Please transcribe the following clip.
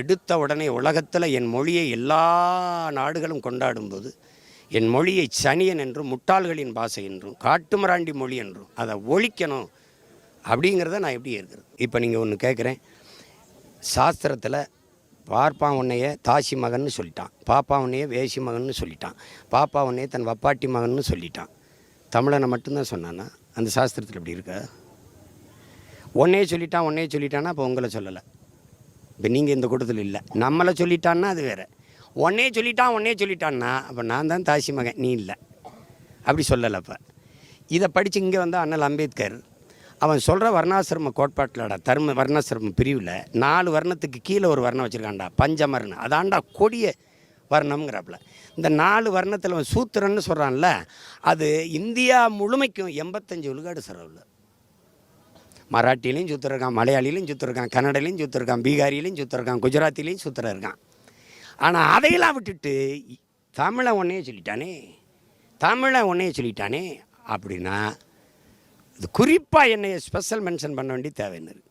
எடுத்த உடனே உலகத்தில் என் மொழியை எல்லா நாடுகளும் கொண்டாடும்போது என் மொழியை சனியன் என்றும் முட்டாள்களின் பாஷை என்றும் காட்டுமிராண்டி மொழி என்றும் அதை ஒழிக்கணும் அப்படிங்கிறத நான் எப்படி இருக்கிறது இப்போ நீங்கள் ஒன்று கேட்குறேன் சாஸ்திரத்தில் பார்ப்பான் உன்னைய தாசி மகன்னு சொல்லிட்டான். பாப்பா உன்னைய வேசி மகன்னு சொல்லிட்டான். பாப்பா உன்னைய தன் வப்பாட்டி மகன்னு சொல்லிட்டான். தமிழனை மட்டும்தான் சொன்னானா? அந்த சாஸ்திரத்தில் எப்படி இருக்கா? உன்னையே சொல்லிட்டான் உன்னையே சொல்லிட்டான்னா அப்போ உங்களை சொல்லலை. இப்போ நீங்கள் இந்த கூட்டத்தில் இல்லை. நம்மளை சொல்லிட்டான்னா அது வேறு. உன்னே சொல்லிட்டான் உன்னே சொல்லிட்டான்னா அப்போ நான் தான் தாசி மகன் நீ இல்லை. அப்படி சொல்லலை அப்போ. இதை படித்து இங்கே வந்தால் அண்ணல் அம்பேத்கர் அவன் சொல்கிற வர்ணாசிரம கோட்பாட்டிலடா தர்ம வர்ணாசிரம பிரிவில் நாலு வர்ணத்துக்கு கீழே ஒரு வர்ணம் வச்சுருக்கான்டா பஞ்சமர்ணம். அதாண்டா கொடிய வர்ணம்ங்கிறாப்புல இந்த நாலு வர்ணத்தில் அவன் சூத்திரன்னு சொல்கிறான்ல அது இந்தியா முழுமைக்கும் எண்பத்தஞ்சு விழுக்காடு செலவில் மராட்டிலையும் சுற்றுருக்கான் மலையாளிலையும் சுற்றுருக்கான் கன்னடலையும் சுற்றுருக்கான் பீகாரிலையும் சுற்றுருக்கான் குஜராத்திலையும் சுத்தம் இருக்கான் ஆனால் அதையெல்லாம் விட்டுட்டு தமிழை ஒன்றையே சொல்லிட்டானே தமிழை ஒன்றையே சொல்லிட்டானே அப்படின்னா இது குறிப்பாக என்னை ஸ்பெஷல் மென்ஷன் பண்ண வேண்டிய தேவைன்னு இருக்குது